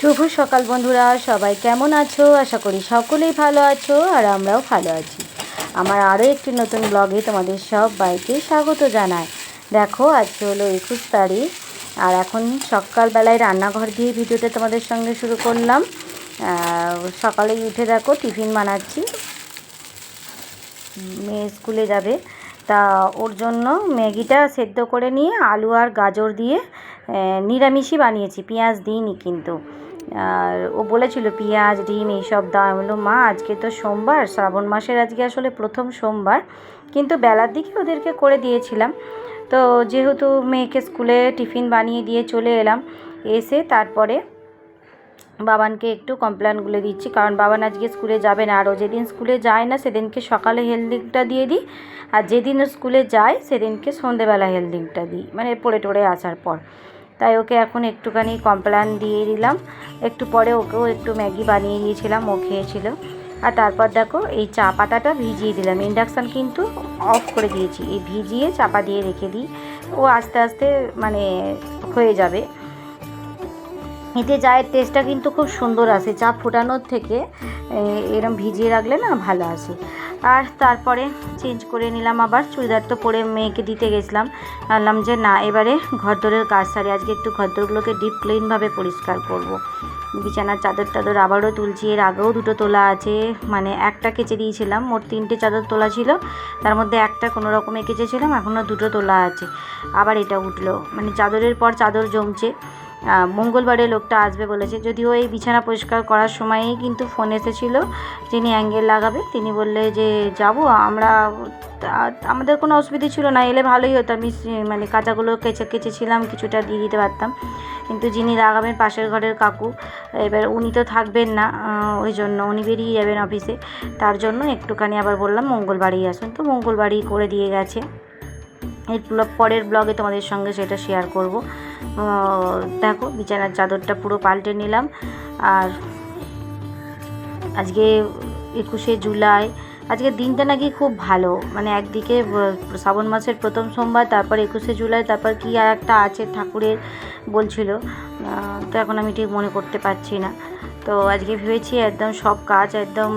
শুভ সকাল বন্ধুরা সবাই কেমন আছো? আশা করি সকলেই ভালো আছো আর আমরাও ভালো আছি। আমার আরও একটি নতুন ব্লগে তোমাদের সব বাইকে স্বাগত জানায় দেখো আজকে হলো একুশ তারিখ আর এখন সকালবেলায় রান্নাঘর দিয়ে ভিডিওটা তোমাদের সঙ্গে শুরু করলাম। আহ, সকালেই উঠে দেখো টিফিন বানাচ্ছি। মেয়ে স্কুলে যাবে। তা ওর জন্য ম্যাগিটা সেদ্ধ করে নিয়ে আলু আর গাজর দিয়ে নিরামিষই বানিয়েছি। পেঁয়াজ দিইনি কিন্তু। আর ও বলেছিল, পেঁয়াজ, ডিম এইসব দাও। আমি বললাম, মা, আজকে তো সোমবার, শ্রাবণ মাসের আজকে আসলে প্রথম সোমবার। কিন্তু বেলার দিকে ওদেরকে করে দিয়েছিলাম। তো যেহেতু মেয়েকে স্কুলে টিফিন বানিয়ে দিয়ে চলে এলাম, এসে তারপরে বাবানকে একটু কমপ্লেনগুলো দিচ্ছি। কারণ বাবান আজকে স্কুলে যাবে না। আরও যেদিন স্কুলে যায় না, সেদিনকে সকালে হেলদিংটা দিয়ে দিই। আর যেদিন স্কুলে যায়, সেদিনকে সন্ধেবেলা হেলদিংটা দিই। মানে পড়ে টড়ে আসার পর। তাই ওকে এখন একটুখানি কমপ্লেন দিয়ে দিলাম। একটু পরে ওকেও একটু ম্যাগি বানিয়ে দিয়েছিলাম ও খেয়েছিল। আর তারপর দেখো, এই চা পাতাটা ভিজিয়ে দিলাম। ইন্ডাকশান কিন্তু অফ করে দিয়েছি। এই ভিজিয়ে চাপা দিয়ে রেখে দিই। ও আস্তে আস্তে মানে হয়ে যাবে। এতে চায়ের টেস্টটা কিন্তু খুব সুন্দর আসে। চা ফোটানোর থেকে এরম ভিজিয়ে রাখলে না ভালো আসে। আর তারপরে চেঞ্জ করে নিলাম আবার চুড়িদার তো পরে মেয়েকে দিতে গেছিলাম। ভাবলাম যে না, এবারে ঘরদোরের কাজ সারি, আজকে একটু ঘরদোরগুলোকে ডিপ ক্লিনভাবে পরিষ্কার করব। বিছানার চাদর টাদর আবারও তুলছি, এর আগেও দুটো তোলা আছে মানে একটা কেচে দিয়েছিলাম, মোট তিনটে চাদর তোলা ছিল, তার মধ্যে একটা কোনো রকমে কেচেছিলাম, এখনও দুটো তোলা আছে। আবার এটা উঠল মানে চাদরের পর চাদর জমছে। মঙ্গলবারে লোকটা আসবে বলেছে। যদিও এই বিছানা পরিষ্কার করার সময়ই কিন্তু ফোন এসেছিল, যিনি অ্যাঙ্গেল লাগাবে। তিনি বললে যে, যাব, আমরা আমাদের কোনো অসুবিধে ছিল না, এলে ভালোই হতো। আমি মানে কাঁচাগুলো কেচে, কেচেছিলাম, কিছুটা দিয়ে দিতে পারতাম। কিন্তু যিনি লাগাবেন, পাশের ঘরের কাকু, এবার উনি তো থাকবেন না ওই জন্য উনি বেরিয়ে যাবেন অফিসে তার জন্য একটুখানি আবার বললাম, মঙ্গলবারই আসুন। তো মঙ্গলবারই করে দিয়ে গেছে। এর পরের ব্লগে তোমাদের সঙ্গে সেটা শেয়ার করব। দেখো বিছানার চাদরটা পুরো পাল্টে নিলাম। আর আজকে একুশে জুলাই আজকের দিনটা নাকি খুব ভালো। মানে একদিকে শ্রাবণ মাসের প্রথম সোমবার, তারপর একুশে জুলাই, তারপর কি আর একটা আছে ঠাকুরের বলছিল। তো এখন আমি ঠিক মনে করতে পারছি না। তো আজকে ভেবেছি একদম সব কাজ একদম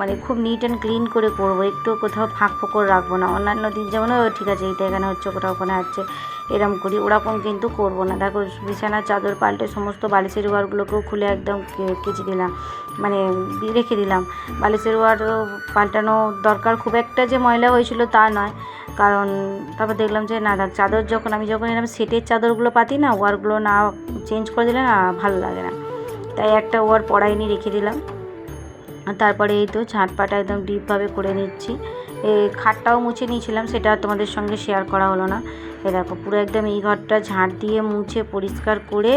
মানে খুব নিট অ্যান্ড ক্লিন করে করব একটু কোথাও ফাঁক ফোকর রাখব না। অন্যান্য দিন যেমন "ও, ঠিক আছে এইটা এখানে হচ্ছে কোথাও ওখানে হচ্ছে এরম করি ওরকম কিন্তু করব না। দেখো বিছানার চাদর পাল্টে সমস্ত বালিশের ঘরগুলোকেও খুলে একদম কেচে দিলাম মানে রেখে দিলাম। বালিশের ওয়ার পাল্টানো দরকার খুব একটা যে ময়লা হয়েছিল তা নয় কারণ তারপর দেখলাম যে না চাদর যখন আমি যখন এরকম সেটের চাদরগুলো পাতি না ওয়ারগুলো না চেঞ্জ করে দিলে না ভালো লাগে না। তাই একটা ও ওয়ার পড়াইনি রেখে দিলাম। তারপরে এই তো ঝাঁটপাটা একদম ডিপভাবে করে নিচ্ছি। এই খাটটাও মুছে নিয়েছিলাম, সেটা আর তোমাদের সঙ্গে শেয়ার করা হলো না। এ দেখো, পুরো একদম এই ঘরটা ঝাঁট দিয়ে মুছে পরিষ্কার করে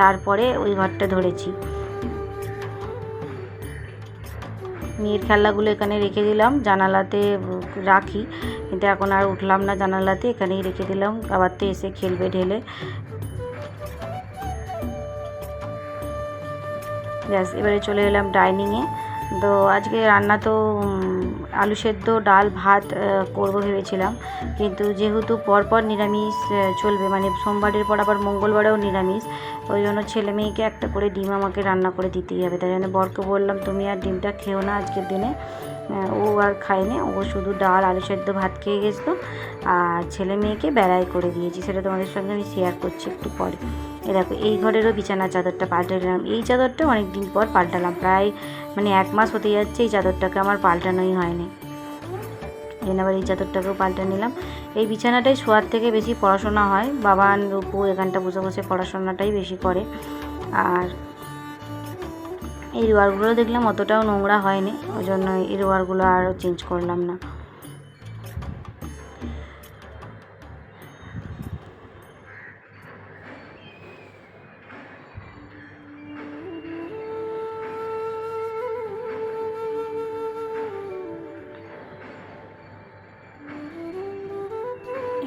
তারপরে ওই ঘরটা ধরেছি। মেয়ের খেলনাগুলো এখানে রেখে দিলাম, জানালাতে রাখি। কিন্তু এখন আর উঠলাম না জানালাতে, এখানেই রেখে দিলাম। আবার তো এসে খেলবে ঢেলে। ব্যাস, এবারে চলে এলাম ডাইনিংয়ে তো আজকে রান্না তো আলু সেদ্ধ, ডাল, ভাত করব ভেবেছিলাম। কিন্তু যেহেতু পরপর নিরামিষ চলবে মানে সোমবারের পর আবার মঙ্গলবারেও নিরামিষ, ওই জন্য ছেলে মেয়েকে একটা করে ডিম আমাকে রান্না করে দিতেই হবে। তাই জন্য বরকে বললাম, তুমি আর ডিমটা খেও না আজকের দিনে। ও আর খায়নি, ও শুধু ডাল, আলু সেদ্ধ, ভাত খেয়ে গেছিল। আর ছেলে মেয়েকে বেড়াই করে দিয়েছি, সেটা তোমাদের সঙ্গে আমি শেয়ার করছি একটু পরে। এ দেখো, এই ঘরেরও বিছানার চাদরটা পাল্টে নিলাম এই চাদরটা অনেক দিন পর পাল্টালাম, প্রায় মানে এক মাস হতে যাচ্ছে এই চাদরটাকে আমার পাল্টানোই হয়নি। জন্য আবার এই চাদরটাকেও পাল্টে নিলাম। এই বিছানাটাই শোয়ার থেকে বেশি পড়াশোনা হয়। বাবান রূপু এখানটা বসে বসে পড়াশোনাটাই বেশি করে। আর এই রোয়ারগুলো দেখলাম অতটাও নোংরা হয়নি, ওই জন্য এই রোয়ারগুলো আর চেঞ্জ করলাম না।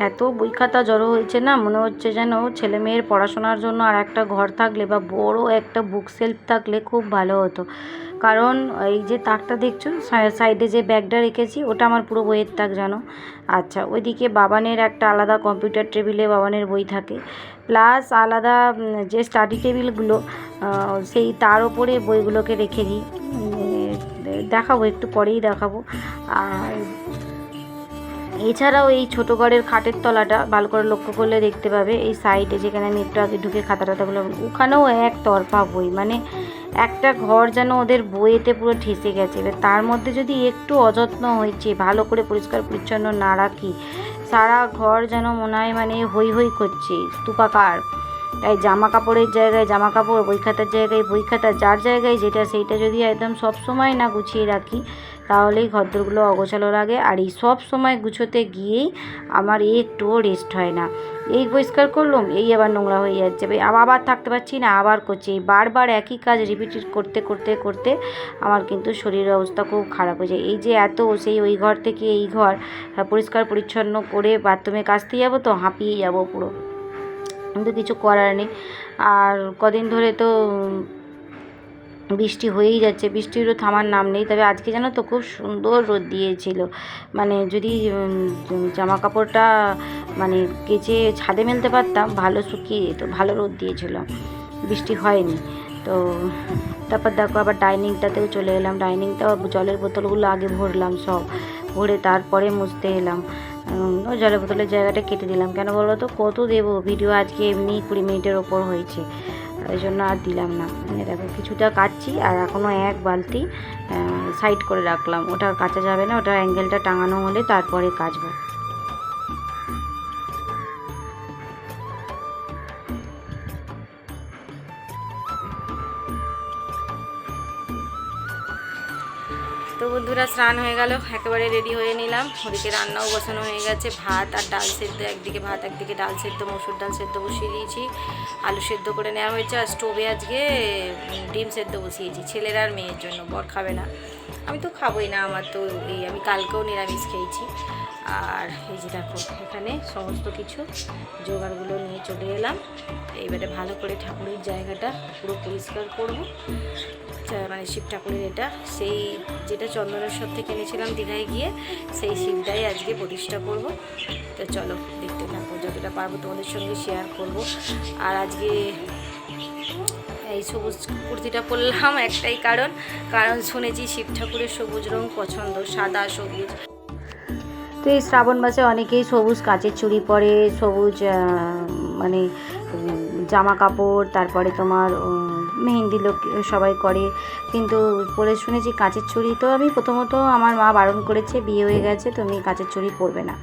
এত বই খাতা জড়ো হয়েছে না, মনে হচ্ছে যেন ছেলে মেয়ের পড়াশোনার জন্য আর একটা ঘর থাকলে বা বড় একটা বুক সেলফ থাকলে খুব ভালো হতো। কারণ এই যে তাকটা দেখছ সাইডে যে ব্যাগটা রেখেছি, ওটা আমার পুরো বইয়ের তাক, জানো? আচ্ছা ওইদিকে বাবানের একটা আলাদা কম্পিউটার টেবিলে বাবানের বই থাকে। প্লাস আলাদা যে স্টাডি টেবিলগুলো সেই তার ওপরে বইগুলোকে রেখে দিই। দেখাবো, একটু পরেই দেখাবো। আর এছাড়াও এই ছোটো ঘরের খাটের তলাটা ভালো করে লক্ষ্য করলে দেখতে পাবে, এই সাইডে যেখানে আমি একটু আগে ঢুকে খাতা টাতাগুলো ওখানেও এক তরফা বই মানে একটা ঘর যেন ওদের বইয়েতে পুরো ঠেসে গেছে। এবার তার মধ্যে যদি একটু অযত্ন হয়েছে, ভালো করে পরিষ্কার পরিচ্ছন্ন না রাখি, সারা ঘর যেন মনে হয় মানে হই হই করছে, স্তূপাকার। তাই জামা কাপড়ের জায়গায় জামা কাপড় বই খাতার জায়গায় বই খাতা যার জায়গায় যেটা সেইটা যদি একদম সব সময় না গুছিয়ে রাখি, তাহলেই ঘরদোরগুলো অগোছালো লাগে আর এই সব সময় গুছোতে গিয়েই আমার একটুও রেস্ট হয় না। এই পরিষ্কার করলাম, এই আবার নোংরা হয়ে যাচ্ছে। আবার থাকতে পারছি না, আবার করছি। এই বারবার একই কাজ রিপিট করতে করতে করতে আমার কিন্তু শরীরের অবস্থা খুব খারাপ হয়ে যায় এই যে এত সেই ওই ঘর থেকে এই ঘর পরিষ্কার পরিচ্ছন্ন করে বাথরুমে কাচতে যাব তো হাঁপিয়ে যাব পুরো। কিন্তু কিছু করার নেই। আর কদিন ধরে তো বৃষ্টি হয়েই যাচ্ছে বৃষ্টিরও থামার নাম নেই। তবে আজকে জানো তো খুব সুন্দর রোদ দিয়েছিল। মানে যদি জামা কাপড়টা মানে কেচে ছাদে মেলতে পারতাম, ভালো শুকিয়ে যেত, ভালো রোদ দিয়েছিল। বৃষ্টি হয়নি। তো তারপর দেখো আবার ডাইনিংটাতেও চলে এলাম। ডাইনিংটাও জলের বোতলগুলো আগে ভরলাম সব, ভরে তারপরে মুছতে এলাম। জলের বোতলের জায়গাটা কেটে দিলাম। কেন বলো তো? কত দেবো? ভিডিও আজকে এমনি কুড়ি মিনিটের ওপর হয়েছে। ওই জন্য আর দিলাম না। দেখো, কিছুটা কাটছি আর এখনও এক বালতি সাইড করে রাখলাম। ওটা কাচা যাবে না, ওটা অ্যাঙ্গেলটা টাঙানো হলে তারপরে কাচবো। বন্ধুরা, স্নান হয়ে গেল। একেবারে রেডি হয়ে নিলাম। ওদিকে রান্নাও বসানো হয়ে গেছে। ভাত আর ডাল সেদ্ধ, একদিকে ভাত, একদিকে ডাল সেদ্ধ, মসুর ডাল সেদ্ধ বসিয়ে দিয়েছি। আলু সেদ্ধ করে নেওয়া হয়েছে আর স্টোভে আজকে ডিম সেদ্ধ বসিয়েছি। ছেলের আর মেয়ের জন্য, বর খাবে না। আমি তো খাবোই না, আমার তো এই, আমি কালকেও নিরামিষ খেয়েছি। আর এই যে দেখো, এখানে সমস্ত কিছু জোগাড়গুলো নিয়ে চলে এলাম। এইবারে ভালো করে ঠাকুরের জায়গাটা পুরো পরিষ্কার করব। মানে শিব ঠাকুরের এটা। সেই যেটা চন্দনেশ্বর থেকে এনেছিলাম দীঘায় গিয়ে, সেই শিবটাই আজকে প্রতিষ্ঠা করব। তো চলো, দেখতে থাকব যতটা পারব তোমাদের সঙ্গে শেয়ার করব। আর আজকে এই সবুজ কুর্তিটা পরলাম একটাই কারণ কারণ শুনেছি শিব ঠাকুরের সবুজ রং পছন্দ, সাদা সবুজ। তো এই শ্রাবণ মাসে অনেকেই সবুজ কাচের চুড়ি পরে, সবুজ মানে জামা কাপড়, তারপরে তোমার মেহেন্দি লোক সবাই করে। কিন্তু পরে শুনেছি কাঁচের চুড়ি, তো আমি প্রথমত আমার মা বারণ করেছে, বিয়ে হয়ে গেছে তুমি কাঁচের চুড়ি পরবে না।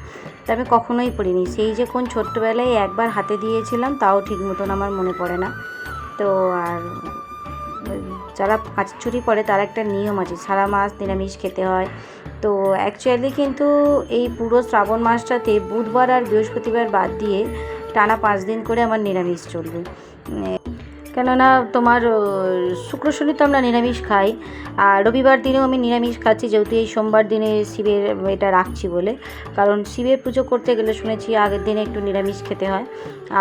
তা আমি কখনোই পরিনি। সেই যে কোন ছোট্টবেলায় একবার হাতে দিয়েছিলাম, তাও ঠিক মতন আমার মনে পড়ে না। তো আর যারা কাঁচের চুড়ি পরে, তার একটা নিয়ম আছে, সারা মাস নিরামিষ খেতে হয়। তো অ্যাকচুয়ালি কিন্তু এই পুরো শ্রাবণ মাসটাতে বুধবার আর বৃহস্পতিবার বাদ দিয়ে টানা পাঁচ দিন করে আমার নিরামিষ চলবে। কেননা তোমার শুক্র শনি তো আমরা নিরামিষ খাই, আর রবিবার দিনেও আমি নিরামিষ খাচ্ছি, যেহেতু এই সোমবার দিনে শিবের এটা রাখছি বলে। কারণ শিবের পুজো করতে গেলে শুনেছি আগের দিনে একটু নিরামিষ খেতে হয়,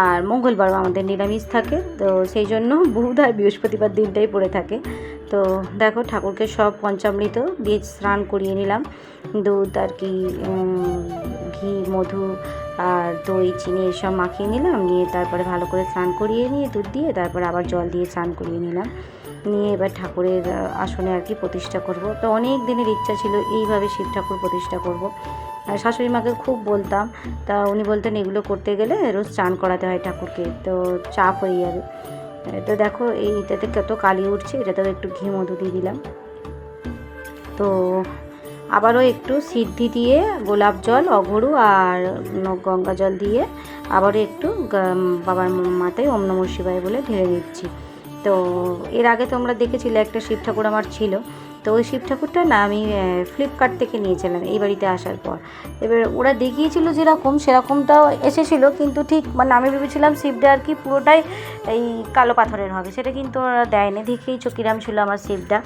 আর মঙ্গলবারও আমাদের নিরামিষ থাকে, তো সেই জন্য বুধ আর বৃহস্পতিবার দিনটাই পড়ে থাকে। তো দেখো ঠাকুরকে সব পঞ্চামৃত দিয়ে স্নান করিয়ে নিলাম। দুধ আর কি ঘি, মধু আর দই, চিনি এসব মাখিয়ে নিলাম। নিয়ে তারপরে ভালো করে স্নান করিয়ে নিয়ে দুধ দিয়ে তারপরে আবার জল দিয়ে স্নান করিয়ে নিলাম। নিয়ে এবার ঠাকুরের আসনে আর কি প্রতিষ্ঠা করব। তো অনেক দিনের ইচ্ছা ছিল এইভাবে শিব ঠাকুর প্রতিষ্ঠা করব। আর শাশুড়ি মাকে খুব বলতাম, তা উনি বলতেন এগুলো করতে গেলে রোজ চান করাতে হয় ঠাকুরকে। তো চাপ হয়ে যাবে। তো দেখো এইটাতে কত কালি উঠছে, এটাতেও একটু ঘি মধু দিয়ে দিলাম। তো আবারও একটু সিদ্ধি দিয়ে গোলাপ জল, অঘরু আর গঙ্গা জল দিয়ে আবারও একটু বাবার মাথায় ওম নমঃ বলে ঢেলে দিচ্ছি। তো এর আগে তোমরা দেখেছিলে একটা শিব ঠাকুর আমার ছিল। তো ওই শিব ঠাকুরটা না আমি ফ্লিপকার্ট থেকে নিয়েছিলাম এই বাড়িতে আসার পর। এবার ওরা দেখিয়েছিল যেরকম, সেরকমটাও এসেছিল, কিন্তু ঠিক মানে আমি ভেবেছিলাম শিবটা আর কি পুরোটাই এই কালো পাথরের হবে। সেটা কিন্তু ওরা দেয়নি, দেখেই চকিরাম ছিল আমার শিবটা।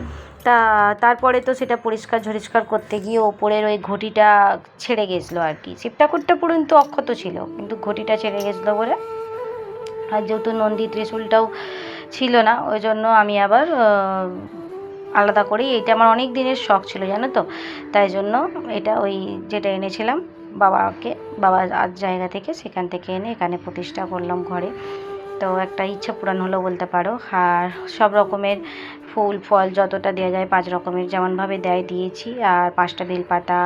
তা তারপরে তো সেটা পরিষ্কার ঝরিষ্কার করতে গিয়ে ওপরের ওই ঘটিটা ছেড়ে গেছিল আর কি। শিব ঠাকুরটা পুরো কিন্তু অক্ষত ছিল, কিন্তু ঘটিটা ছেড়ে গেছিল বলে। আর যেহেতু নন্দী ত্রিশূলটাও ছিল না, ওই জন্য আমি আবার আলাদা করি। এটা আমার অনেক দিনের শখ ছিল, জানো তো? তাই জন্য এটা ওই যেটা এনেছিলাম বাবাকে, বাবা আজ জায়গা থেকে সেখান থেকে এনে এখানে প্রতিষ্ঠা করলাম ঘরে। তো একটা ইচ্ছা পূরণ হলো বলতে পারো। আর সব রকমের ফুল, ফল যতটা দেওয়া যায় পাঁচ রকমের যেমনভাবে দেয় দিয়েছি। আর পাঁচটা বেলপাতা,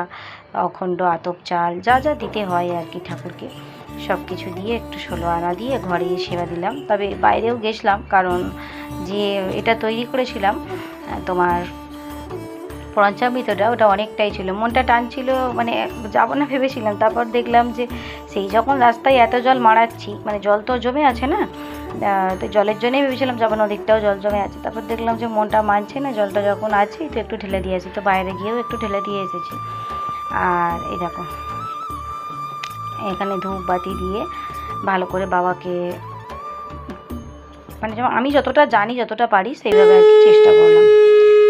অখণ্ড আতপ চাল, যা যা দিতে হয় আর কি ঠাকুরকে, সব কিছু দিয়ে একটু ষোলো আনা দিয়ে ঘরে সেবা দিলাম। তবে বাইরেও গেছিলাম কারণ যে এটা তৈরি করেছিলাম তোমার পঞ্চামৃতটা, ওটা অনেকটাই ছিল। মনটা টানছিল মানে যাব না ভেবেছিলাম। তারপর দেখলাম যে সেই যখন রাস্তায় এত জল মারাচ্ছি মানে জল তো জমে আছে না? তো জলের জন্যই ভেবেছিলাম যাব না ওদিকটাও জল জমে আছে। তারপর দেখলাম যে মনটা মানছে না, জলটা যখন আছে, তো একটু ঢেলে দিয়েছি তো বাইরে গিয়েও একটু ঢেলে দিয়ে এসেছি। আর এই দেখো, এখানে ধূপ বাতি দিয়ে ভালো করে বাবাকে মানে যেমন আমি যতটা জানি, যতটা পারি, সেইভাবে চেষ্টা করলাম।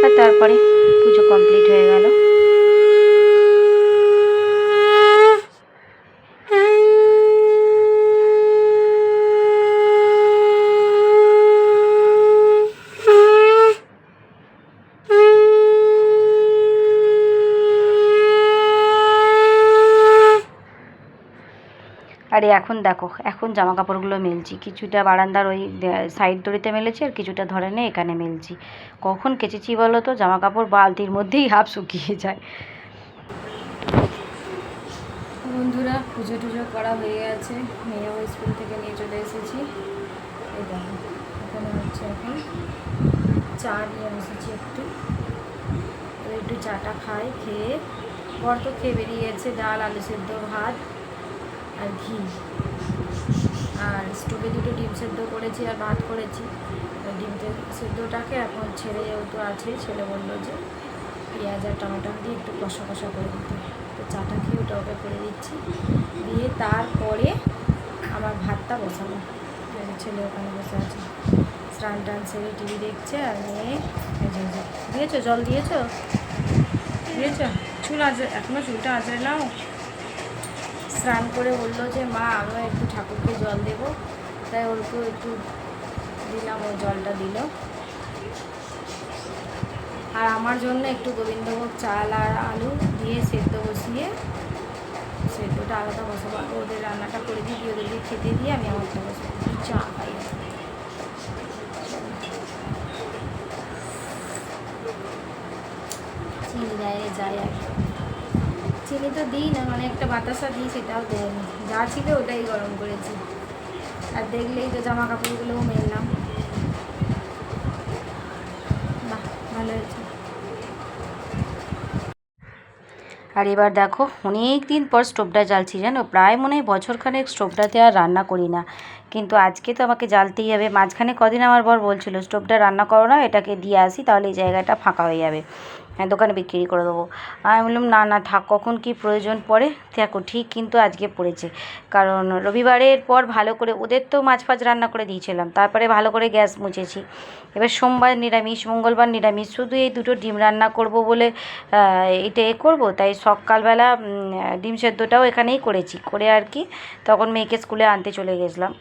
আর তারপরে পুজো কমপ্লিট হয়ে গেল। আরে এখন দেখো, এখন জামা কাপড়গুলো মেলছি। কিছুটা বারান্দার ওই সাইড দড়িতে মেলেছি আর কিছুটা ধরে নিয়ে এখানে মেলছি। কখন কেচেছি বলো তো? জামা কাপড় বালতির মধ্যেই হাফ শুকিয়ে যায়। বন্ধুরা, পুজো টুজো করা হয়ে গেছে। মেয়েও স্কুল থেকে নিয়ে চলে এসেছি। এখানে হচ্ছে এখন চা নিয়ে বসেছি একটু। একটু চাটা খাই, খেয়ে, বর তো খেয়ে বেরিয়ে গেছে, ডাল, আলু সেদ্ধ, ভাত। আর ঘি। আর স্টোভে দুটো ডিম সেদ্ধ করেছি আর ভাত করেছি। ডিম সেদ্ধটাকে এখন ছেড়ে যেহেতু আছে, ছেলে বলল যে পেঁয়াজ আর টমেটো দিয়ে একটু কষা কষা করে দিতে। তো চাটা খেয়ে ওটা ওকে করে দিচ্ছি। দিয়ে তারপরে আমার ভাতটা যে ছেলে ওখানে বসে আছে। স্নান টান সেরে টিভি দেখছে আর মেয়ে। দিয়েছ জল দিয়েছ? দিয়েছ? চুল আজ, এখনও চুলটা আঁচড়ে নাও। স্নান করে বলল যে, মা আমিও একটু ঠাকুরকে জল দেবো। তাই ওরকেও একটু দিলাম, ও জলটা দিল। আর আমার জন্য একটু গোবিন্দভোগ চাল আর আলু দিয়ে সেদ্ধ বসিয়ে, সেদ্ধটা আলাদা বসাবো। ওদের রান্নাটা করে দিই দিয়ে ওদেরকে খেতে দিয়ে আমি আমারটা বসবো চা খাই। চিনি দেয়, যায় আর চিনি তো দিই না মানে একটা বাতাসা দিই, সেটাও দেয়নি যা ছিল ওটাই গরম করেছি। আর দেখলেই তো জামা কাপড়গুলোও মেললাম ভালো হয়েছে। আর এবার দেখো অনেক দিন পর স্টোভটা জ্বালছি, জানো? প্রায় মনে হয় বছরখানেক স্টোভটাতে আর রান্না করি না। কিন্তু আজকে তো আমাকে জ্বালতেই হবে। মাঝখানে কদিন আমার বর বলছিল, স্টোভটা রান্না করো না, এটাকে দিয়ে আসি, তাহলে এই জায়গাটা ফাঁকা হয়ে যাবে। হ্যাঁ দোকানে বিক্রি করে দেবো। আমি বললাম, না না, থাক, কখন কি প্রয়োজন পড়ে? দেখো, ঠিক কিন্তু আজকে পড়েছে। কারণ রবিবারের পর ভালো করে, ওদের তো মাছ ফাছ রান্না করে দিয়েছিলাম, তারপরে ভালো করে গ্যাস মুছেছি। এবার সোমবার নিরামিষ, মঙ্গলবার নিরামিষ, শুধু এই দুটো ডিম রান্না করব বলে এটা এ করব, তাই সকালবেলা ডিম সেদ্ধটাও এখানেই করেছি। করে আর কি, তখন মেয়েকে স্কুলে আনতে চলে গেছিলাম।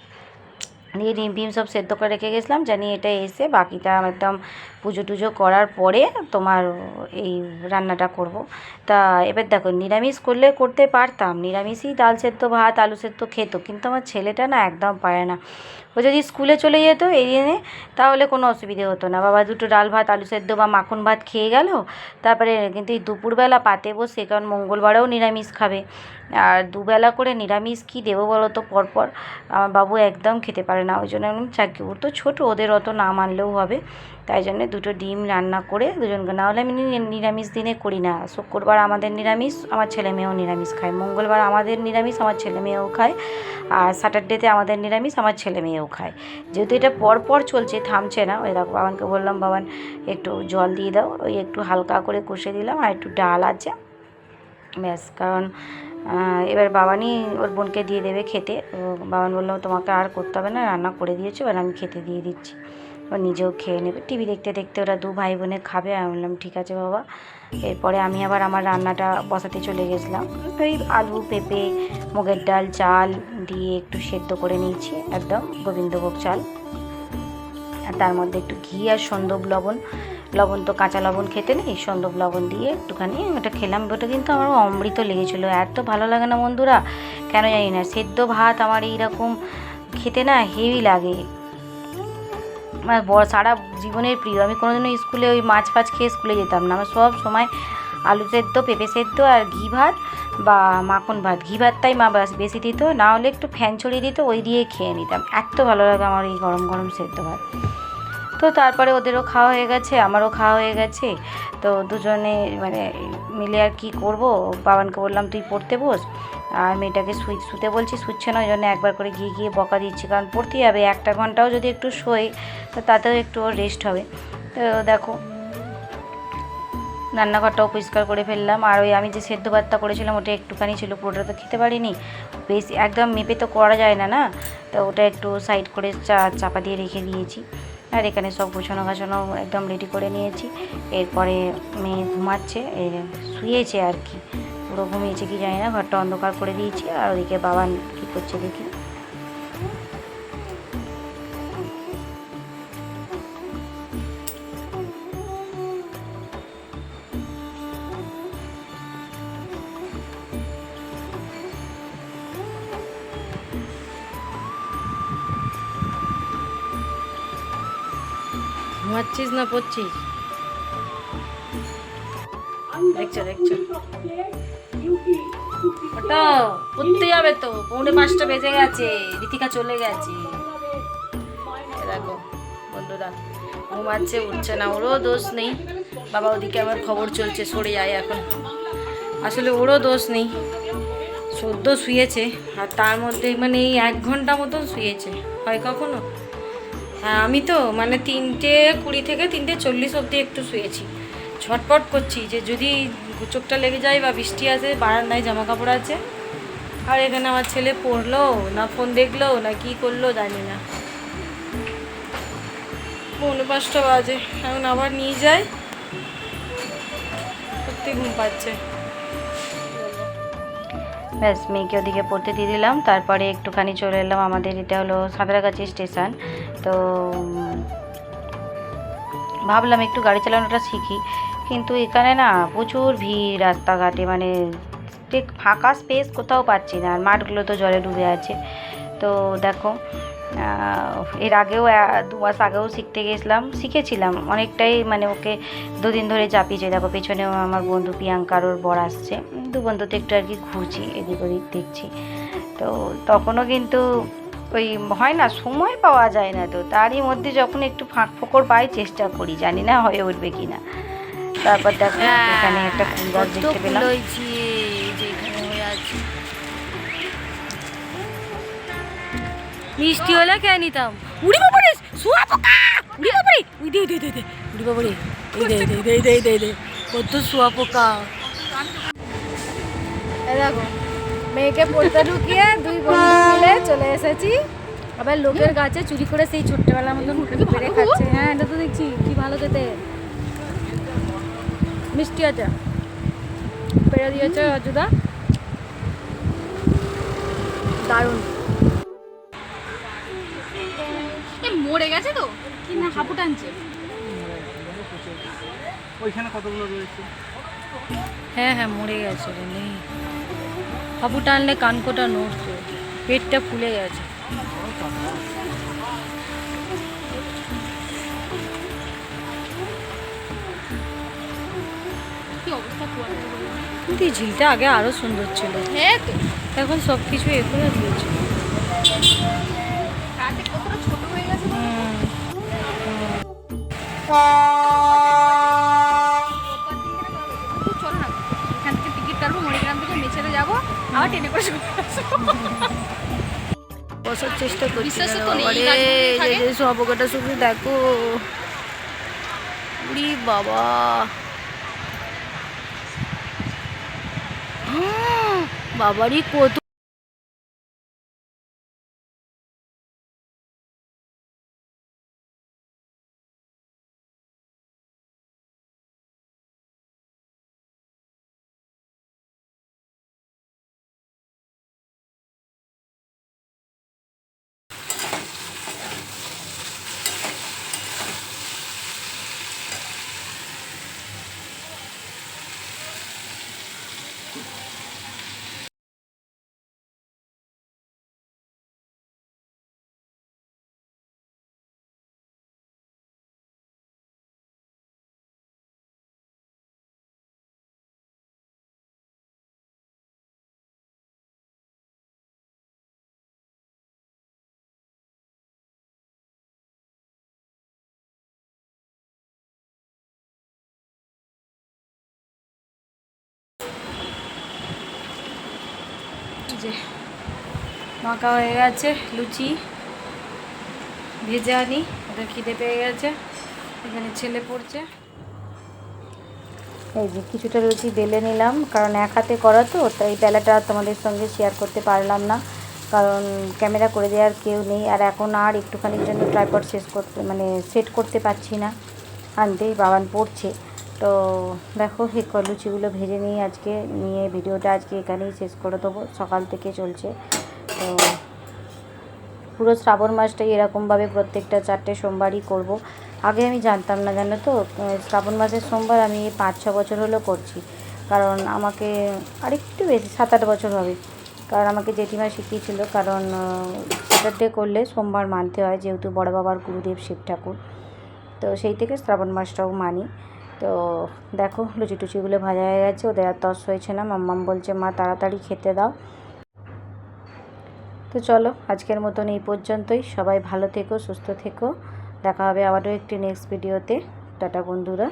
দিয়ে ডিম ফিম সব সেদ্ধ করে রেখে গেছিলাম, জানি এটা এসে বাকিটা একদম পুজো টুজো করার পরে তোমার এই রান্নাটা করব। তা এবার দেখো, নিরামিষ করলে করতে পারতাম, নিরামিষই ডাল সেদ্ধ ভাত, আলু সেদ্ধ খেত, কিন্তু আমার ছেলেটা না একদম পারে না। ও যদি স্কুলে চলে যেত এই দিনে, তাহলে কোনো অসুবিধে হতো না। বাবা দুটো ডাল ভাত, আলু সেদ্ধ বা মাখন ভাত খেয়ে গেল। তারপরে কিন্তু এই দুপুরবেলা পাতে বসে, কারণ মঙ্গলবারেও নিরামিষ খাবে। আর দুবেলা করে নিরামিষ কী দেবো বলো তো? পরপর আমার বাবু একদম খেতে পারে না। ওই জন্য আমি চাকি ওর তো ছোটো, ওদের অত না মানলেও হবে। তাই জন্য দুটো ডিম রান্না করে দুজনকে, না হলে আমি নিরামিষ দিনে করি না। শুক্রবার আমাদের নিরামিষ, আমার ছেলে মেয়েও নিরামিষ খায়। মঙ্গলবার আমাদের নিরামিষ, আমার ছেলে মেয়েও খায়। আর স্যাটারডেতে আমাদের নিরামিষ, আমার ছেলে মেয়েও খায়। যেহেতু এটা পর পর চলছে, থামছে না। ওই দেখো বাবানকে বললাম, বাবান, একটু জল দিয়ে দাও। ওই একটু হালকা করে কষে দিলাম আর একটু ডাল আছে। ব্যাস, কারণ এবার বাবানই ওর বোনকে দিয়ে দেবে খেতে। বাবান বলল, তোমাকে আর করতে হবে না, রান্না করে দিয়েছ, এবার আমি খেতে দিয়ে দিচ্ছি। ও নিজেও খেয়ে নেবে। টিভি দেখতে দেখতে ওরা দু ভাই বোনে খাবে। আমি বললাম, ঠিক আছে বাবা। এরপরে আমি আবার আমার রান্নাটা বসাতে চলে গেছিলাম। ওই আলু, পেঁপে, মুগের ডাল, চাল দিয়ে একটু সেদ্ধ করে নিয়েছি, একদম গোবিন্দভোগ চাল। আর তার মধ্যে একটু ঘি আর সন্দব লবণ। লবণ তো কাঁচা লবণ খেতে নেই সন্দব লবণ দিয়ে একটুখানি ওটা খেলাম। ওটা কিন্তু আমার অমৃত লেগেছিল। এত ভালো লাগে না বন্ধুরা, কেন জানি না, সেদ্ধ ভাত আমার এইরকম খেতে না হেভি লাগে। সারা জীবনের প্রিয়। আমি কোনোদিনও স্কুলে ওই মাছ ফাছ খেয়ে স্কুলে যেতাম না। আমার সব সময় আলু সেদ্ধ, পেঁপে সেদ্ধ আর ঘি ভাত বা মাখন ভাত। ঘি ভাতটাই মা বেশি দিত, না হলে একটু ফ্যান ছড়িয়ে দিত, ওই দিয়ে খেয়ে নিতাম। এত ভালো লাগে আমার এই গরম গরম সেদ্ধ ভাত। তো তারপরে ওদেরও খাওয়া হয়ে গেছে, আমারও খাওয়া হয়ে গেছে। তো দুজনে মানে মিলে আর কি করব? বাবানকে বললাম, তুই পড়তে বস। আর মেয়েটাকে শুই শুতে বলছি শুচ্ছে না, ওই জন্য একবার করে গিয়ে গিয়ে বকা দিচ্ছি, কারণ পড়তেই হবে, একটা ঘন্টাও যদি একটু শোয়, তো তাতেও একটু রেস্ট হবে। তো দেখো, রান্নাঘরটাও পরিষ্কার করে ফেললাম, আর ওই আমি যে সেদ্ধ ভাতটা করেছিলাম, ওটা একটুখানি ছিল, পুরোটা তো খেতে পারিনি। বেশি, একদম মেপে তো করা যায় না না? তো ওটা একটু সাইড করে চা চাপা দিয়ে রেখে দিয়েছি, আর এখানে সব গোছানো গাছানো একদম রেডি করে নিয়েছি। এরপরে মেয়ে ঘুমাচ্ছে শুয়েছে আর কি। পুরো ঘুমিয়েছে কি জানি না ঘরটা অন্ধকার করে দিয়েছি আর ওদিকে বাবা কী করছে দেখি। ঘুমাচ্ছিস না পড়ছিস? দেখছ দেখছ। ওটা পড়তে যাবে তো। পৌনে পাঁচটা বেজে গেছে রীতিকা চলে গেছে। দেখো, বন্ধুরা ঘুমাচ্ছে উঠছে না, ওরও দোষ নেই। বাবা ওদিকে আমার খবর চলছে, সরে যায় এখন। আসলে ওরও দোষ নেই। সদ্য শুয়েছে, আর তার মধ্যে মানে এই এক ঘণ্টা মতন শুয়েছে। হয় কখনো? হ্যাঁ আমি তো মানে তিনটে কুড়ি থেকে তিনটে চল্লিশ অবধি একটু শুয়েছি। ছটপট করছি যে যদি চোখটা লেগে যায় বা বৃষ্টি আসে, বারান্দায় জামা কাপড় আছে। আর এখানে আমার ছেলে পড়ল, না ফোন দেখল, না কি করল জানি না। পৌনে পাঁচটা বাজে, এখন আবার নিয়ে যায়। সত্যি ঘুম পাচ্ছে। ব্যাস, মেয়েকে ওদিকে পড়তে দিয়ে দিলাম, তারপরে একটুখানি চলে এলাম, আমাদের এটা হলো সাঁতরাগাছি স্টেশন। তো ভাবলাম একটু গাড়ি চালানোটা শিখি কিন্তু এখানে না প্রচুর ভিড় রাস্তাঘাটে মানে ঠিক ফাঁকা স্পেস কোথাও পাচ্ছি না। আর মাঠগুলো তো জলে ডুবে আছে। তো দেখো এর আগেও দু মাস আগেও শিখতে গেছিলাম, শিখেছিলাম। অনেকটাই মানে ওকে দুদিন ধরে চাপিয়েছে। দেখো, পেছনেও আমার বন্ধু প্রিয়াঙ্কার, ওর বর আসছে। দু বন্ধুতে একটু আর কি ঘুরছি, এদিক ওদিক দেখছি। তো তখনও কিন্তু ওই হয় না, সময় পাওয়া যায় না তো। তারই মধ্যে যখন একটু ফাঁক ফোকর পাই, চেষ্টা করি। জানি না হয়ে উঠবে কি না তারপর দেখো এখানে একটা ফুল গাছ দেখতে পেলাম। হয়ে মিষ্টি হলে খেয়ে নিতাম। উড়ি বাবারে শুয়া পোকা! উড়ি বাবারে উই দে দে দে দে উড়ি বাবারে এই দে দে দে দে দে দে কত শুয়া পোকা। দেখো মেয়েকে পড়তে ঢুকিয়ে দুই বন্ধু মিলে চলে এসেছি। আবার লোকের গাছে চুরি করে সেই ছোট্টবেলার মতন পেরে খাচ্ছে হ্যাঁ এটা তো দেখছি কি ভালো খেতে। মিষ্টি আছে। পেরে দিয়েছে অজুদা দারুণ। এ মরে গেছে তো? কি না হাঁপু টানছে। ওইখানে কতগুলো রয়েছে? হ্যাঁ হ্যাঁ মরে গেছে রে নেই। হাবু টানলে কানকোটা নড়ছে। পেটটা ফুলে গেছে। কি অবস্থা কুয়াশা কিন্তু এই ঝিলটা আগে আরও সুন্দর ছিল। হ্যাঁ তো। এখন সব কিছু এ করে দিয়েছে। কতটা ছোট হয়ে গেছে বলো? হুম। তুই চল না এখান থেকে টিকিট কাটবো মরিগ্রাম থেকে মেছেতে যাব আবার ট্রেনে করে চলে আসব। বসার চেষ্টা করছি বিশ্বাসই না তো নেই, বাবারে, এই গাছগুলো এই থাকে। যে সবকটা শুধু দেখো উড়ি বাবা বাবারই কত যে মাখা হয়ে গেছে, লুচি, ভেজে আনি ওদের খিদে পেয়ে গেছে, এখানে ছেলে পড়ছে। এই যে কিছুটা লুচি বেলে নিলাম, কারণ এক হাতে করা তো, তাই বেলাটা তোমাদের সঙ্গে শেয়ার করতে পারলাম না, কারণ ক্যামেরা করে দেওয়ার কেউ নেই, আর এখন আর একটুখানির জন্য ট্রাইপড শেষ করতে মানে সেট করতে পারছি না। আনতেই বাবান পড়ছে। তো দেখো এই ক- লুচিগুলো ভেজে নিয়ে আজকে নিয়ে ভিডিওটা আজকে এখানেই শেষ করে দেবো। সকাল থেকে চলছে। তো পুরো শ্রাবণ মাসটাই এরকমভাবে প্রত্যেকটা চারটে সোমবারই করব। আগে আমি জানতাম না, জানো তো? শ্রাবণ মাসের সোমবার আমি পাঁচ, ছ বছর হলো করছি। কারণ আমাকে আরেকটু বেশি, সাত, আট বছর হবে। কারণ আমাকে জেঠিমা শিখিয়েছিল, কারণ স্যাটারডে করলে সোমবার মানতে হয়, যেহেতু বড় বাবার গুরুদেব শিব ঠাকুর। তো সেই থেকে শ্রাবণ মাসটাও মানি। তো দেখো লুচি টুচিগুলো ভাজা হয়ে গেছে, ওদের আর তস হয়েছে না। মাম্মাম বলছে, মা, তাড়াতাড়ি খেতে দাও। তো চলো, আজকের মতন এই পর্যন্তই। সবাই ভালো থেকো, সুস্থ থেকো। দেখা হবে আবারও একটি নেক্সট ভিডিওতে টাটা বন্ধুরা।